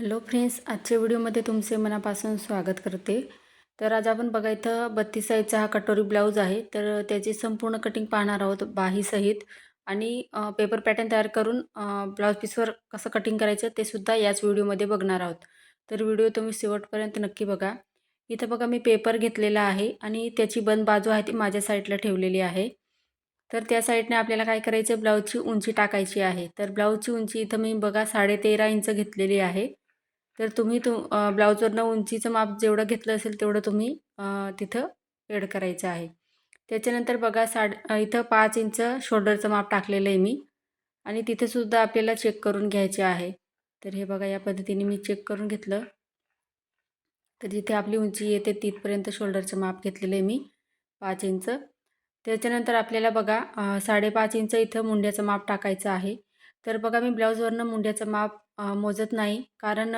Hello friends आजच्या व्हिडिओमध्ये तुमचे मनापासून स्वागत करते. तर आज आपण बघा इथं बत्तीस साईजचा हा कटोरी ब्लाऊज आहे. तर त्याची संपूर्ण कटिंग पाहणार आहोत बाहीसहित आणि पेपर पॅटर्न तयार करून ब्लाऊज पीसवर कसं कटिंग करायचं ते सुद्धा याच व्हिडिओमध्ये बघणार आहोत. तर व्हिडिओ तुम्ही शेवटपर्यंत नक्की बघा. इथं बघा मी पेपर घेतलेला आहे आणि त्याची बंद बाजू आहे ती माझ्या साईडला ठेवलेली आहे. तर त्या साईडने आपल्याला काय करायचं ब्लाऊजची उंची टाकायची आहे. तर ब्लाऊजची उंची इथं मी बघा साडेतेरा इंच घेतलेली आहे. तर तुम्ही तु ब्लाऊजवरनं उंचीचं माप जेवढं घेतलं असेल तेवढं तुम्ही तिथं एड करायचं आहे. त्याच्यानंतर बघा साड इथं पाच इंच शोल्डरचं माप टाकलेलं आहे मी. आणि तिथेसुद्धा आपल्याला चेक करून घ्यायचे आहे. तर हे बघा या पद्धतीने मी चेक करून घेतलं. तर जिथे आपली उंची येते तिथपर्यंत शोल्डरचं माप घेतलेलं आहे मी पाच इंच. त्याच्यानंतर आपल्याला बघा साडेपाच इंच इथं मुंड्याचं माप टाकायचं आहे. तर बघा मी ब्लाऊजवरनं मुंड्याचं माप मोजत नाही. कारण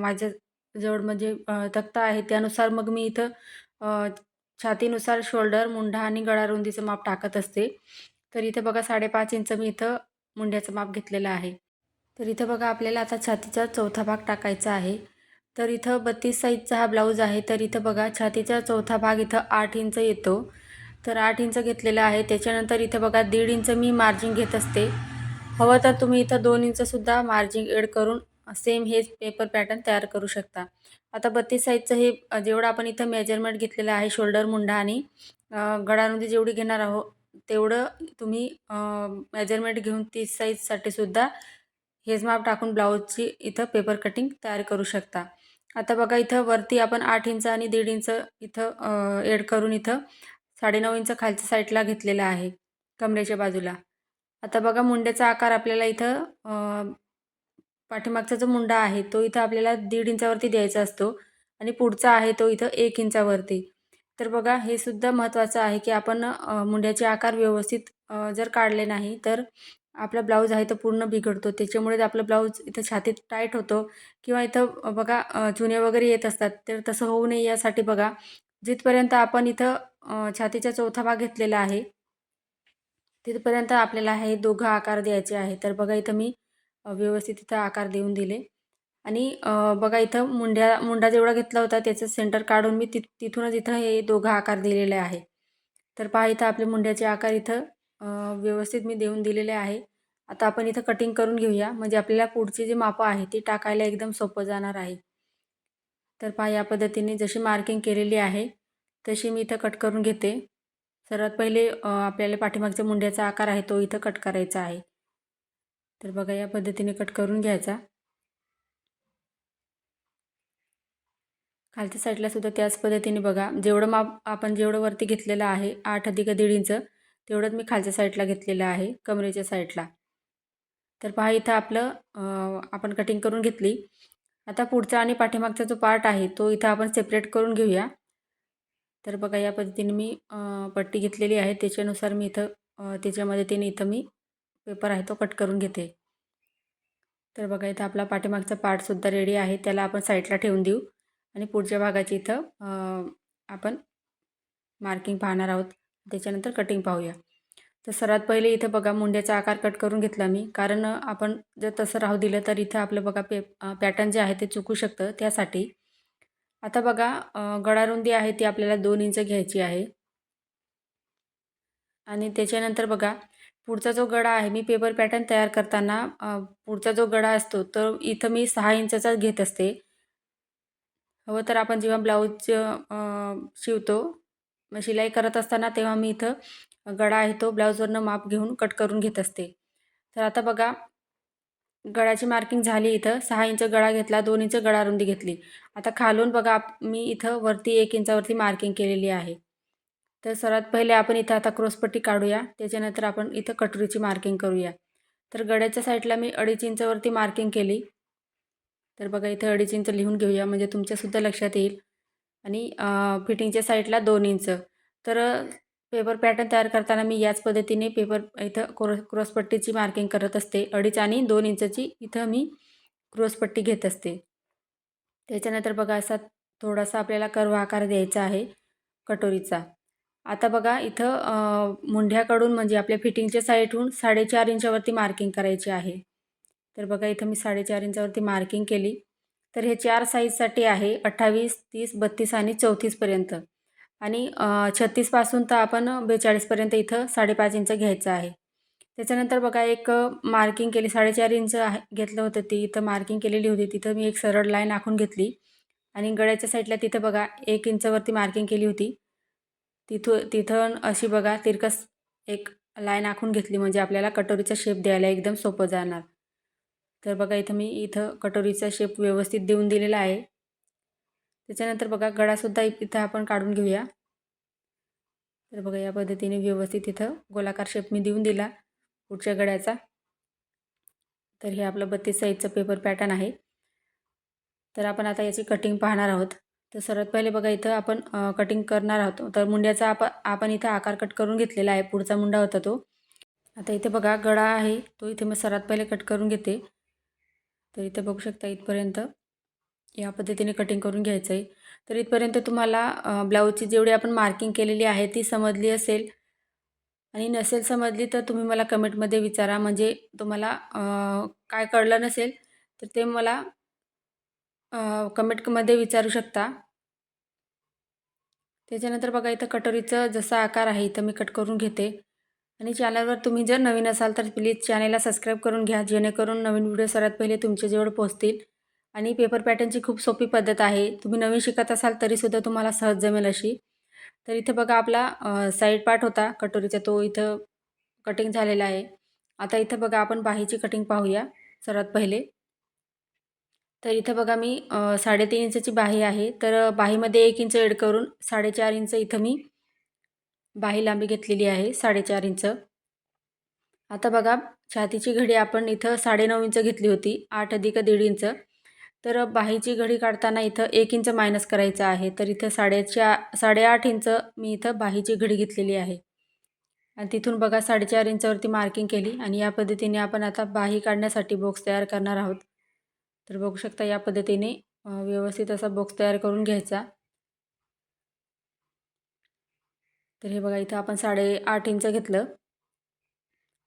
माझ्या जवळ म्हणजे तक्ता आहे. त्यानुसार मग मी इथं छातीनुसार शोल्डर मुंढा आणि गळारुंदीचं माप टाकत असते. तर इथं बघा साडेपाच इंच मी इथं मुंड्याचं माप घेतलेलं आहे. तर इथं बघा आपल्याला आता छातीचा चौथा भाग टाकायचा आहे. तर इथं बत्तीस साईजचा हा ब्लाऊज आहे. तर इथं बघा छातीचा चौथा भाग इथं आठ इंच येतो. तर आठ इंच घेतलेला आहे. त्याच्यानंतर इथं बघा दीड इंच मी मार्जिन घेत असते. हवं तर तुम्ही इथं दोन इंचसुद्धा मार्जिन एड करून सेम हेच पेपर पॅटर्न तयार करू शकता. आता बत्तीस साईजचं हे जेवढं आपण इथं मेजरमेंट घेतलेलं आहे शोल्डर मुंडा आणि गळामध्ये जेवढी घेणार आहोत तेवढं तुम्ही मेजरमेंट घेऊन तीस साईजसाठी सुद्धा हेच माप टाकून ब्लाऊजची इथं पेपर कटिंग तयार करू शकता. आता बघा इथं वरती आपण आठ इंच आणि दीड इंच इथं एड करून इथं साडेनऊ इंच खालच्या साईडला घेतलेला आहे कमरेच्या बाजूला. आता बघा मुंड्याचा आकार आपल्याला इथं पाठीमागचा जो मुंडा आहे तो इथं आपल्याला दीड इंचावरती द्यायचा असतो आणि पुढचा आहे तो इथं एक इंचावरती. तर बघा हे सुद्धा महत्त्वाचं आहे की आपण मुंड्याचे आकार व्यवस्थित जर काढले नाही तर आपला ब्लाऊज आहे तो पूर्ण बिघडतो. त्याच्यामुळे आपलं ब्लाऊज इथं छातीत टाईट होतो किंवा इथं बघा चुने वगैरे येत असतात तर तसं होऊ नये यासाठी बघा जिथपर्यंत आपण इथं छातीचा चौथा भाग घेतलेला आहे तिथपर्यंत आपल्याला हे दोघं आकार द्यायचे आहे. तर बघा इथं मी व्यवस्थित इथं आकार देऊन दिले. आणि बघा इथं मुंड्या मुंडा जेवढा घेतला होता त्याचं सेंटर काढून मी ति तिथूनच इथं हे दोघं आकार दिलेले आहे. तर पहा इथं आपले मुंड्याचे आकार इथं व्यवस्थित मी देऊन दिलेले आहे. आता आपण इथं कटिंग करून घेऊया. म्हणजे आपल्याला पुढची जी मापं आहे ती टाकायला एकदम सोपं जाणार आहे. तर पहा या पद्धतीने जशी मार्किंग केलेली आहे तशी मी इथं कट करून घेते. सर्वात पहिले आपल्याला पाठीमागच्या मुंड्याचा आकार आहे तो इथं कट करायचा आहे. तर बघा या पद्धतीने कट करून घ्यायचा. खालच्या साईडला सुद्धा त्याच पद्धतीने बघा जेवढं माप आपण जेवढं वरती घेतलेलं आहे आठ अधिक दीड इंच तेवढंच मी खालच्या साईडला घेतलेलं आहे कमरेच्या साईडला. तर पहा इथं आपलं आपण कटिंग करून घेतली. आता पुढचा आणि पाठीमागचा जो पार्ट आहे तो इथं आपण सेपरेट करून घेऊया. तर बघा या पद्धतीने मी पट्टी घेतलेली आहे. त्याच्यानुसार मी इथं त्याच्यामध्ये मदतीने इथं मी पेपर आहे तो कट करून घेते. तर बघा इथं आपला पाठीमागचा पार्टसुद्धा रेडी आहे. त्याला आपण साईडला ठेवून देऊ. आणि पुढच्या भागाची इथं आपण मार्किंग पाहणार आहोत. त्याच्यानंतर कटिंग पाहूया. तर सर्वात पहिले इथं बघा मुंड्याचा आकार कट करून घेतला मी. कारण आपण जर तसं राहू दिलं तर इथं आपलं बघा पे पॅटर्न जे आहे ते चुकू शकतं त्यासाठी. आता बघा गळारुंदी आहे ती आपल्याला दोन इंच घ्यायची आहे. आणि त्याच्यानंतर बघा पुढचा जो गळा आहे मी पेपर पॅटर्न तयार करताना पुढचा जो गळा असतो तर इथं मी सहा इंचाचा घेत असते. हवं तर आपण जेव्हा ब्लाऊज शिवतो मग शिलाई करत असताना तेव्हा मी इथं गळा आहे तो ब्लाऊजवरनं माप घेऊन कट करून घेत असते. तर आता बघा गळ्याची मार्किंग झाली इथं. सहा इंच गळा घेतला दोन इंच गळा रुंदी घेतली. आता खालून बघा मी इथं वरती एक इंचावरती मार्किंग केलेली आहे. तर सर्वात पहिले आपण इथं आता क्रॉसपट्टी काढूया. त्याच्यानंतर आपण इथं कटोरीची मार्किंग करूया. तर गड्याच्या साईडला मी अडीच इंचवरती मार्किंग केली. तर बघा इथं अडीच इंच लिहून घेऊया म्हणजे तुमच्यासुद्धा लक्षात येईल. आणि फिटिंगच्या साईडला दोन इंच. तर पेपर पॅटर्न तयार करताना मी याच पद्धतीने पेपर इथं क्रॉस क्रॉसपट्टीची मार्किंग करत असते. अडीच आणि दोन इंचची इथं मी क्रॉसपट्टी घेत असते. त्याच्यानंतर बघा असा थोडासा आपल्याला कर्व आकार द्यायचा आहे कटोरीचा. आता बघा इथं मुंढ्याकडून म्हणजे आपल्या फिटिंगच्या साईडहून साडेचार इंचावरती मार्किंग करायची आहे. तर बघा इथं मी साडेचार इंचावरती मार्किंग केली. तर हे चार साईजसाठी आहे अठ्ठावीस तीस बत्तीस आणि चौतीसपर्यंत आणि छत्तीसपासून तर आपण बेचाळीसपर्यंत इथं साडेपाच इंच घ्यायचं आहे. त्याच्यानंतर बघा एक मार्किंग केली साडेचार इंच आहे घेतलं होतं ती इथं मार्किंग केलेली होती तिथं मी एक सरळ लाईन आखून घेतली. आणि गळ्याच्या साईडला तिथं बघा एक इंचवरती मार्किंग केली होती. तिथं तिथं अशी बघा तिरकस एक लाईन आखून घेतली म्हणजे आपल्याला कटोरीचा शेप द्यायला एकदम सोपं जाणार. तर बघा इथं मी इथं कटोरीचा शेप व्यवस्थित देऊन दिलेला आहे. त्याच्यानंतर बघा गळासुद्धा इथं आपण काढून घेऊया. तर बघा या पद्धतीने व्यवस्थित इथं गोलाकार शेप मी देऊन दिला पुढच्या गळ्याचा तर हे आपलं बत्तीस साईजचं पेपर पॅटर्न आहे. तर आपण आता याची कटिंग पाहणार आहोत. तर सर्वात पहिले बघा इथं आपण कटिंग करणार आहोत. तर मुंड्याचा आप आपण इथं आकार कट करून घेतलेला आहे. पुढचा मुंडा होता तो. आता इथे बघा गळा आहे. तो इथे मी सर्वात पहिले कट करून घेते. तर इथे बघू शकता इथपर्यंत. या पद्धतीने कटिंग करून घ्यायचं आहे तर इथपर्यंत तुम्हाला ब्लाऊजची जेवढी आपण मार्किंग केलेली आहे ती समजली असेल. आणि नसेल समजली तर तुम्ही मला कमेंटमध्ये विचारा. म्हणजे तुम्हाला काय कळलं नसेल तर ते मला कमेंटमध्ये विचारू शकता. त्याच्यानंतर बघा इथं कटोरीचं जसा आकार आहे इथं मी कट करून घेते. आणि चॅनलवर तुम्ही जर नवीन असाल तर प्लीज चॅनलला सबस्क्राईब करून घ्या. जेणेकरून नवीन व्हिडिओ सर्वात पहिले तुमच्याजवळ पोहोचतील. आणि पेपर पॅटर्नची खूप सोपी पद्धत आहे. तुम्ही नवीन शिकत असाल तरीसुद्धा तुम्हाला सहज जमेल अशी. तर इथं बघा आपला साईड पार्ट होता कटोरीचा तो इथं कटिंग झालेला आहे. आता इथं बघा आपण बाहीची कटिंग पाहूया सर्वात पहिले. तर इथं बघा मी साडेतीन इंचची बाही आहे. तर बाहीमध्ये एक इंच एड करून साडेचार इंच इथं मी बाही लांबी घेतलेली आहे साडेचार इंच. आता बघा छातीची घडी आपण इथं साडेनऊ इंच घेतली होती आठ अधिक दीड इंच. तर बाहीची घडी काढताना इथं एक इंच मायनस करायचं आहे. तर इथं साडेच्या साडेआठ इंच मी इथं बाहीची घडी घेतलेली आहे. आणि तिथून बघा साडेचार इंचावरती मार्किंग केली आणि या पद्धतीने आपण आता बाही काढण्यासाठी बॉक्स तयार करणार आहोत. तर बघू शकता या पद्धतीने व्यवस्थित असा बॉक्स तयार करून घ्यायचा. तर हे बघा इथं आपण साडेआठ इंच घेतलं.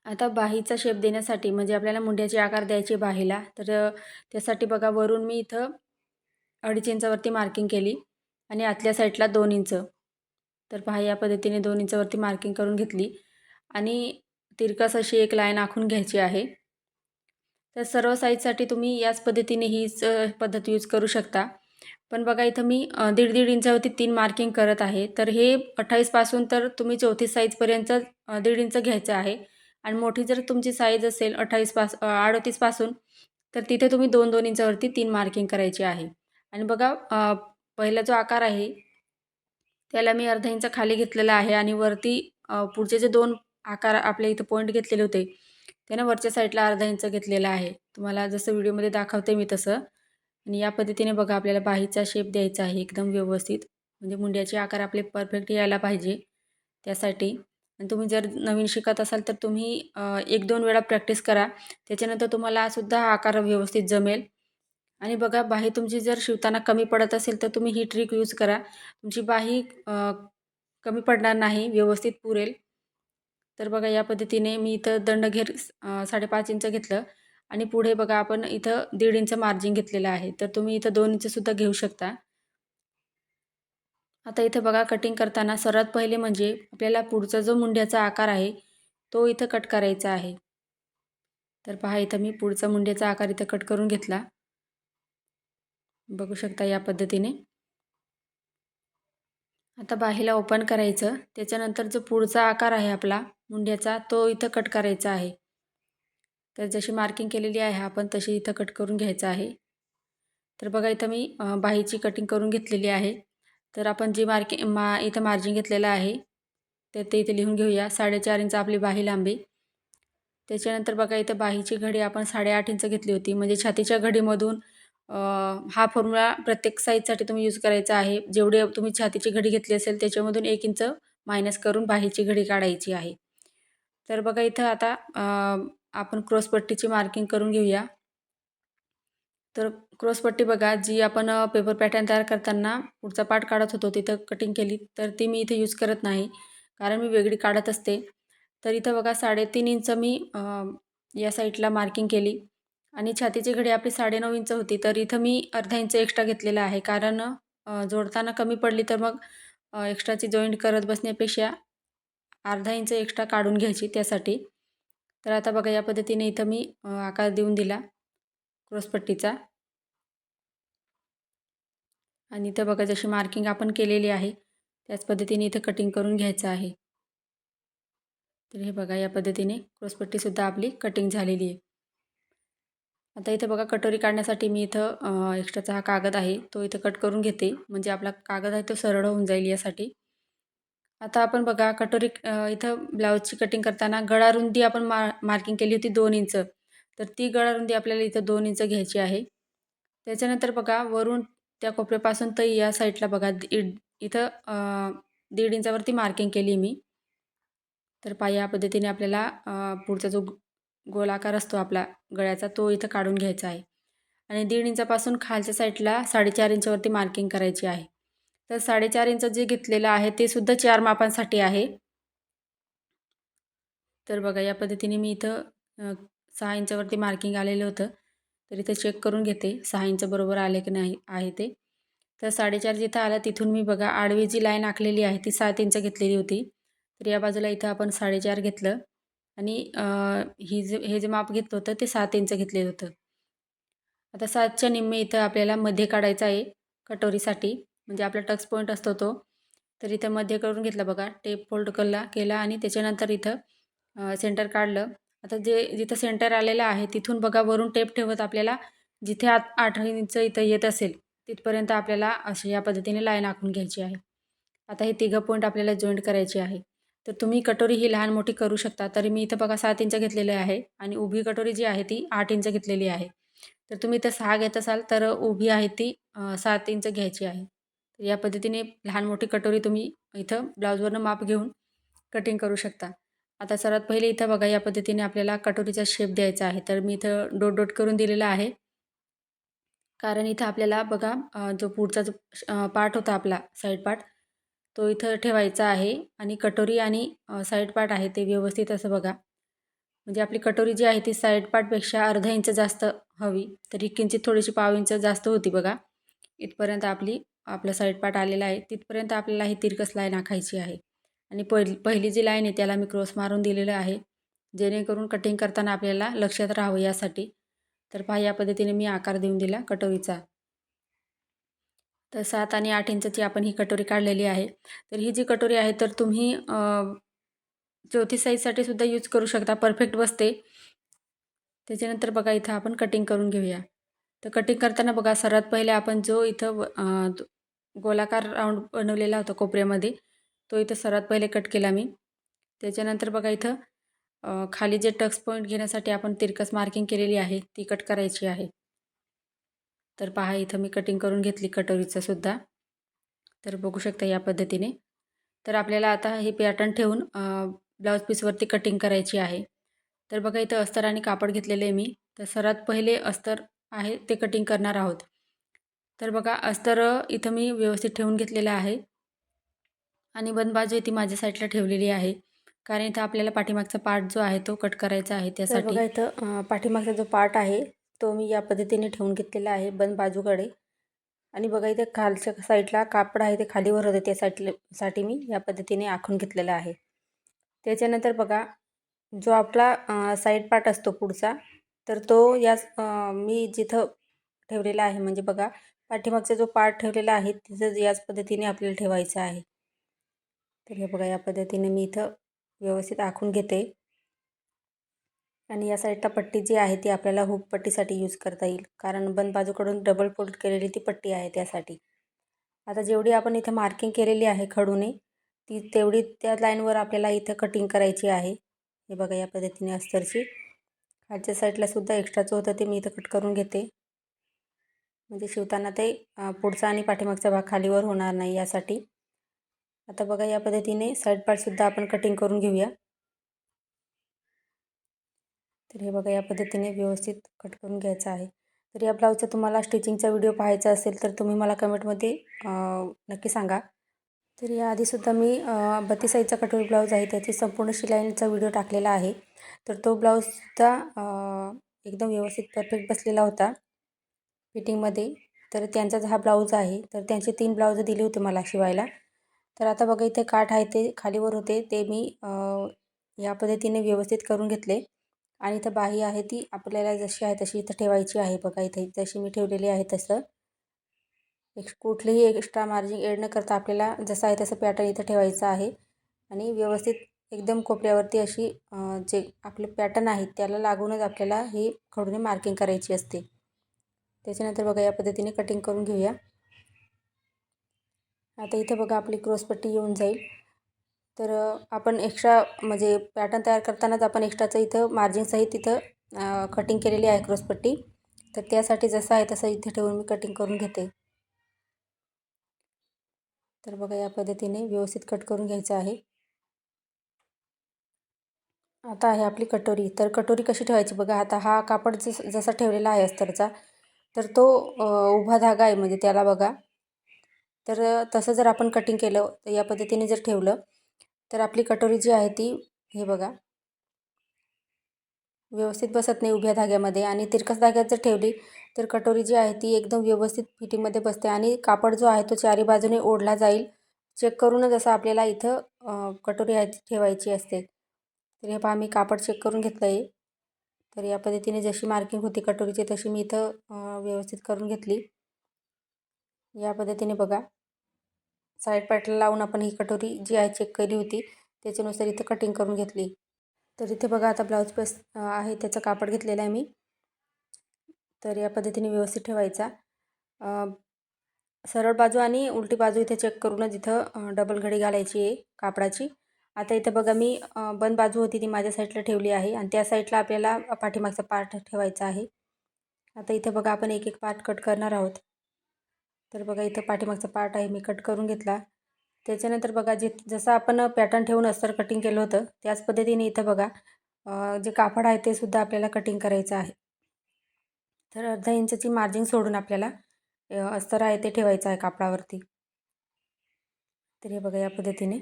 आता बाहीचा शेप देण्यासाठी म्हणजे आपल्याला मुंड्याचे आकार द्यायचे बाहीला तर त्यासाठी बघा वरून मी इथं अडीच इंचावरती मार्किंग केली आणि आतल्या साईडला दोन इंच. तर पहा या पद्धतीने दोन इंचावरती मार्किंग करून घेतली आणि तिरकस अशी एक लाईन आखून घ्यायची आहे. तर सर्व साईजसाठी तुम्ही याच पद्धतीने हीच पद्धत यूज करू शकता. पण बघा इथं मी दीड दीड इंचावरती तीन मार्किंग करत आहे. तर हे अठ्ठावीसपासून तर तुम्ही चौतीस साईजपर्यंत दीड इंच घ्यायचं आहे. आणि मोठी जर तुमची साईज असेल अठ्ठावीस पास अडतीसपासून तर तिथे तुम्ही दोन दोन इंचावरती तीन मार्किंग करायची आहे. आणि बघा पहिला जो आकार आहे त्याला मी अर्धा इंच खाली घेतलेला आहे आणि वरती पुढचे जे दोन आकार आपल्या इथं पॉईंट घेतलेले होते त्यानं वरच्या साईडला अर्धा इंच घेतलेला आहे. तुम्हाला जसं व्हिडिओमध्ये दाखवते मी तसं. आणि या पद्धतीने बघा आपल्याला बाहीचा शेप द्यायचा आहे एकदम व्यवस्थित. म्हणजे मुंड्याचे आकार आपले परफेक्ट यायला पाहिजे त्यासाठी. आणि तुम्ही जर नवीन शिकत असाल तर तुम्ही एक दोन वेळा प्रॅक्टिस करा. त्याच्यानंतर तुम्हाला सुद्धा हा आकार व्यवस्थित जमेल. आणि बघा बाही तुमची जर शिवताना कमी पडत असेल तर तुम्ही ही ट्रिक यूज करा. तुमची बाही कमी पडणार नाही व्यवस्थित पुरेल. तर बघा या पद्धतीने मी इथं दंडघेर साडेपाच इंच घेतलं. आणि पुढे बघा आपण इथं दीड इंच मार्जिन घेतलेलं आहे. तर तुम्ही इथं दोन इंचसुद्धा घेऊ शकता. आता इथं बघा कटिंग करताना सर्वात पहिले म्हणजे आपल्याला पुढचा जो मुंड्याचा आकार आहे तो इथं कट करायचा आहे. तर पहा इथं मी पुढचा मुंड्याचा आकार इथं कट करून घेतला. बघू शकता या पद्धतीने. आता बाहीला ओपन करायचं. त्याच्यानंतर जो पुढचा आकार आहे आपला मुंड्याचा तो इथं कट करायचा आहे. तर जशी मार्किंग केलेली आहे आपण तशी इथं कट करून घ्यायचं आहे. तर बघा इथं मी बाहीची कटिंग करून घेतलेली आहे. तर आपण जी मार्किंग मा इथं मार्जिन घेतलेलं आहे तर ते इथे लिहून घेऊया. साडेचार इंच आपली बाही लांबी. त्याच्यानंतर बघा इथं बाहीची घडी आपण साडेआठ इंच घेतली होती. म्हणजे छातीच्या घडीमधून हा फॉर्म्युला प्रत्येक साईजसाठी तुम्ही यूज करायचा आहे. जेवढे तुम्ही छातीची घडी घेतली असेल त्याच्यामधून एक इंच मायनस करून बाहीची घडी काढायची आहे. तर बघा इथं आता आपण क्रॉसपट्टीची मार्किंग करून घेऊया. तर क्रॉसपट्टी बघा जी आपण पेपर पॅटर्न तयार करताना पुढचा पार्ट काढत होतो तिथं कटिंग केली तर ती मी इथे यूज करत नाही कारण मी वेगळी काढत असते. तर इथं बघा साडेतीन इंच मी या साईडला मार्किंग केली आणि छातीची घडी आपली साडेनऊ इंच होती तर इथं मी अर्धा इंच एक्स्ट्रा घेतलेला आहे कारण जोडताना कमी पडली तर मग एक्स्ट्राची जॉईंट करत बसण्यापेक्षा अर्धा इंच एक्स्ट्रा काढून घ्यायची त्यासाठी. तर आता बघा या पद्धतीने इथं मी आकार देऊन दिला. क्रॉसपट्टीचा. आणि इथं बघा जशी मार्किंग आपण केलेली आहे त्याच पद्धतीने इथं कटिंग करून घ्यायचं आहे. तर हे बघा या पद्धतीने क्रॉसपट्टीसुद्धा आपली कटिंग झालेली आहे. आता इथं बघा कटोरी काढण्यासाठी मी इथं एक्स्ट्राचा हा कागद आहे तो इथं कट करून घेते. म्हणजे आपला कागद आहे तो सरळ होऊन जाईल यासाठी. आता आपण बघा कटोरी इथं ब्लाऊजची कटिंग करताना गळारुंदी आपण मा मार्किंग केली होती दोन इंच. तर ती गळारुंदी आपल्याला इथं दोन इंच घ्यायची आहे. त्याच्यानंतर बघा वरून त्या कोपऱ्यापासून तर या साईडला बघा दीड इथं दीड इंचावरती मार्किंग केली मी. तर पा या पद्धतीने आपल्याला पुढचा जो गोलाकार असतो आपला गळ्याचा तो इथं काढून घ्यायचा आहे. आणि दीड इंचापासून खालच्या साईडला साडेचार इंचावरती मार्किंग करायची आहे. तर साडेचार इंच जे घेतलेलं आहे ते सुद्धा चार मापांसाठी आहे. तर बघा या पद्धतीने मी इथं सहा इंचावरती मार्किंग आलेलं होतं. तर इथं चेक करून घेते सहा इंच बरोबर आले की नाही आहे ते. तर साडेचार जिथं आलं तिथून मी बघा आडवी जी लाईन आखलेली आहे ती सात इंच घेतलेली होती. तर या बाजूला इथं आपण साडेचार घेतलं. आणि ही जे हे जे माप घेतलं होतं ते सात इंच घेतलेलं होतं. आता सातच्या निम्मे इथं आपल्याला मध्ये काढायचं आहे कटोरीसाठी. म्हणजे आपला टक्स पॉईंट असतो तो. तर इथं मध्ये करून घेतलं बघा टेप फोल्ड करला केला आणि त्याच्यानंतर इथं सेंटर काढलं. आता जे जिथं सेंटर आलेलं आहे तिथून बघा वरून टेप ठेवत आपल्याला जिथे आत आठ इंच इथं येत असेल तिथपर्यंत आपल्याला अशी या पद्धतीने लाईन आखून घ्यायची आहे. आता हे तिघं पॉईंट आपल्याला जॉईंट करायचे आहे. तर तुम्ही कटोरी ही लहान मोठी करू शकता. तरी मी इथं बघा सात इंच घेतलेले आहे आणि उभी कटोरी जी आहे ती आठ इंच घेतलेली आहे. तर तुम्ही इथं सहा घेत असाल तर उभी आहे ती सात इंच घ्यायची आहे. तर या पद्धतीने लहान मोठी कटोरी तुम्ही इथं ब्लाऊजवरनं माप घेऊन कटिंग करू शकता. आता सर्वात पहिले इथं बघा या पद्धतीने आपल्याला कटोरीचा शेप द्यायचा आहे. तर मी इथं डोट डोट करून दिलेला आहे. कारण इथं आपल्याला बघा जो पुढचा जो पार्ट होता आपला साईड पार्ट तो इथं ठेवायचा आहे. आणि कटोरी आणि साईड पार्ट आहे ते व्यवस्थित असं बघा. म्हणजे आपली कटोरी जी आहे ती साईड पार्टपेक्षा अर्धा इंच जास्त हवी. तरी किंचित थोडीशी पाव इंच जास्त होती बघा. इथपर्यंत आपली आपलं साईड पार्ट आलेला आहे. तिथपर्यंत आपल्याला ही तिरकस लाईन आखायची आहे. आणि पहिली पहिली जी लाईन आहे त्याला मी क्रॉस मारून दिलेलं आहे. जेणेकरून कटिंग करताना आपल्याला लक्षात राहावं यासाठी. तर पहा या पद्धतीने मी आकार देऊन दिला कटोरीचा. तर सात आणि आठ इंचाची आपण ही कटोरी काढलेली आहे. तर ही जी कटोरी आहे तर तुम्ही चौथी साईजसाठी सुद्धा यूज करू शकता. परफेक्ट बसते. त्याच्यानंतर बघा इथं आपण कटिंग करून घेऊया. तर कटिंग करताना बघा सर्वात पहिले आपण जो इथं गोलाकार राऊंड बनवलेला होता कोपऱ्यामध्ये तो इथं सर्वात पहिले कट केला मी. त्याच्यानंतर बघा इथं खाली जे टक्स पॉईंट घेण्यासाठी आपण तिरकस मार्किंग केलेली आहे ती कट करायची आहे. तर पहा इथं मी कटिंग करून घेतली कटोरीचं सुद्धा. तर बघू शकता या पद्धतीने. तर आपल्याला आता हे पॅटर्न ठेवून ब्लाऊज पीसवरती कटिंग करायची आहे. तर बघा इथं अस्तर आणि कापड घेतलेलं आहे मी. तर सर्वात पहिले अस्तर आहे ते कटिंग करणार आहोत. तर बघा अस्तर इथं मी व्यवस्थित ठेवून घेतलेलं आहे. आणि बंद बाजू ती माझ्या साईडला ठेवलेली आहे. कारण इथं आपल्याला पाठीमागचा पार्ट जो आहे तो कट करायचा आहे त्यासाठी. बघा इथं पाठीमागचा जो पार्ट आहे तो मी या पद्धतीने ठेवून घेतलेला आहे बंद बाजूकडे. आणि बघा इथे खालच्या साईडला कापड आहे ते खालीवर होते त्यासाठी साठी मी या पद्धतीने आखून घेतलेला आहे. त्याच्यानंतर बघा जो आपला साईड पार्ट असतो पुढचा तर तो या मी जिथं ठेवलेला आहे म्हणजे बघा पाठीमागचा जो पार्ट ठेवलेला आहे तिथं याच पद्धतीने आपल्याला ठेवायचं आहे. तर हे बघा या पद्धतीने मी इथं व्यवस्थित आखून घेते. आणि या साईडला पट्टी जी आहे ती आपल्याला हुक पट्टीसाठी यूज करता येईल. कारण बंद बाजूकडून डबल फोल्ड केलेली ती पट्टी आहे त्यासाठी. आता जेवढी आपण इथं मार्किंग केलेली आहे खडूने ती तेवढी त्या लाईनवर आपल्याला इथं कटिंग करायची आहे. हे बघा या पद्धतीने अस्तरची. खालच्या साईडला सुद्धा एक्स्ट्राचं होतं ते मी इथं कट करून घेते. म्हणजे शिवताना ते पुढचा आणि पाठीमागचा भाग खालीवर होणार नाही यासाठी. आता बघा या पद्धतीने साईड पार्टसुद्धा आपण कटिंग करून घेऊया. तर हे बघा या पद्धतीने व्यवस्थित कट करून घ्यायचं आहे. तर या ब्लाऊजचा तुम्हाला स्टिचिंगचा व्हिडिओ पाहायचा असेल तर तुम्ही मला कमेंटमध्ये नक्की सांगा. तर याआधीसुद्धा मी बत्तीस आईचा कटोरी ब्लाऊज आहे त्याची संपूर्ण शिलाईचा व्हिडिओ टाकलेला आहे. तर तो ब्लाऊजसुद्धा एकदम व्यवस्थित परफेक्ट बसलेला होता फिटिंगमध्ये तर त्यांचाच हा ब्लाऊज आहे. तर त्यांचे तीन ब्लाऊज दिले होते मला शिवायला. तर आता बघा इथे काठ आहे ते खालीवर होते ते मी या पद्धतीने व्यवस्थित करून घेतले. आणि इथं बाही आहे ती आपल्याला जशी आहे तशी इथं ठेवायची आहे बघा इथे जशी मी ठेवलेली आहे तसं. एक कुठलीही एक्स्ट्रा मार्जिन एड न करता आपल्याला जसं आहे तसं पॅटर्न इथं ठेवायचं आहे. आणि व्यवस्थित एकदम कोपऱ्यावरती अशी जे आपले पॅटर्न आहेत त्याला लागूनच आपल्याला ही खडूने मार्किंग करायची असते. त्याच्यानंतर बघा या पद्धतीने कटिंग करून घेऊया. आता इथं बघा आपली क्रॉसपट्टी येऊन जाईल. तर आपण एक्स्ट्रा म्हणजे पॅटर्न तयार करतानाच आपण एक्स्ट्राचं इथं मार्जिनसहित इथं कटिंग केलेली आहे क्रॉसपट्टी. तर त्यासाठी जसं आहे तसं इथे ठेवून मी कटिंग करून घेते. तर बघा या पद्धतीने व्यवस्थित कट करून घ्यायचं आहे. आता आहे आपली कटोरी. तर कटोरी कशी ठेवायची बघा आता हा कापड जस जसा ठेवलेला आहे अस्तरचा तर तो उभा धागा आहे म्हणजे त्याला बघा. तर तसं जर आपण कटिंग केलं तर या पद्धतीने जर ठेवलं तर आपली कटोरी जी आहे ती हे बघा. व्यवस्थित बसत नाही उभ्या धाग्यामध्ये आणि तिरकस धाग्यात जर ठेवली तर कटोरी जी आहे ती एकदम व्यवस्थित फिटिंगमध्ये बसते आणि कापड जो आहे तो चारी बाजूने ओढला जाईल. चेक करूनच असं आपल्याला इथं कटोरी आहे ठेवायची असते. तर हे पहा मी कापड चेक करून घेतलं आहे. तर या पद्धतीने जशी मार्किंग होती कटोरीची तशी मी इथं व्यवस्थित करून घेतली. या पद्धतीने बघा. साईड पार्टला लावून आपण ही कटोरी जी आहे चेक केली होती त्याच्यानुसार इथं कटिंग करून घेतली. तर इथे बघा आता ब्लाऊज पीस आहे त्याचं कापड घेतलेलं आहे मी. तर या पद्धतीने व्यवस्थित ठेवायचा. सरळ बाजू आणि उलटी बाजू इथे चेक करूनच इथं डबल घडी घालायची आहे कापडाची. आता इथं बघा मी बंद बाजू होती ती माझ्या साईडला ठेवली आहे आणि त्या साईडला आपल्याला पाठीमागचा पार्ट ठेवायचा आहे. आता इथं बघा आपण एक एक पार्ट कट करणार आहोत. तर बघा इथं पाठीमागचा पार्ट आहे. मी कट करून घेतला. त्याच्यानंतर बघा जे जसं आपण पॅटर्न ठेवून अस्तर कटिंग केलं होतं त्याच पद्धतीने इथं बघा जे कापड आहे ते सुद्धा आपल्याला कटिंग करायचं आहे. तर अर्धा इंचाची मार्जिन सोडून आपल्याला अस्तर आहे ते ठेवायचं आहे कापडावरती. तर हे बघा या पद्धतीने.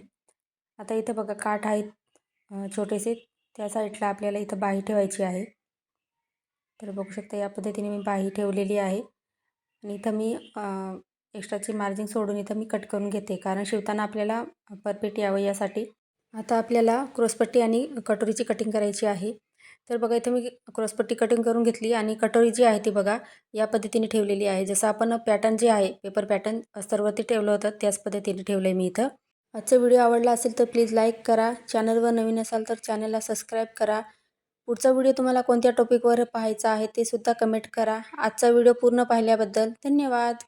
आता इथं बघा काठ आहेत छोटेसे. त्या साईडला आपल्याला इथं बाही ठेवायची आहे. तर बघू शकता या पद्धतीने मी बाही ठेवलेली आहे. आणि इथं मी एक्स्ट्राची मार्जिन सोडून इथं मी कट करून घेते. कारण शिवताना आपल्याला परफेक्ट यावं यासाठी आता आपल्याला क्रॉसपट्टी आणि कटोरीची कटिंग करायची आहे. तर बघा इथं मी क्रॉसपट्टी कटिंग करून घेतली आणि कटोरी जी आहे ती बघा या पद्धतीने ठेवलेली आहे. जसं आपण पॅटर्न जे आहे पेपर पॅटर्न अस्तरवरती ठेवलं होतं त्याच पद्धतीने ठेवलं आहे मी इथं. आजचा व्हिडिओ आवडला असेल तर प्लीज लाईक करा. चॅनलवर नवीन असाल तर चॅनलला सबस्क्राईब करा. पुढचा व्हिडिओ तुम्हाला कोणत्या टॉपिकवर पाहायचा आहे ते सुद्धा कमेंट करा. आजचा व्हिडिओ पूर्ण पाहिल्याबद्दल धन्यवाद.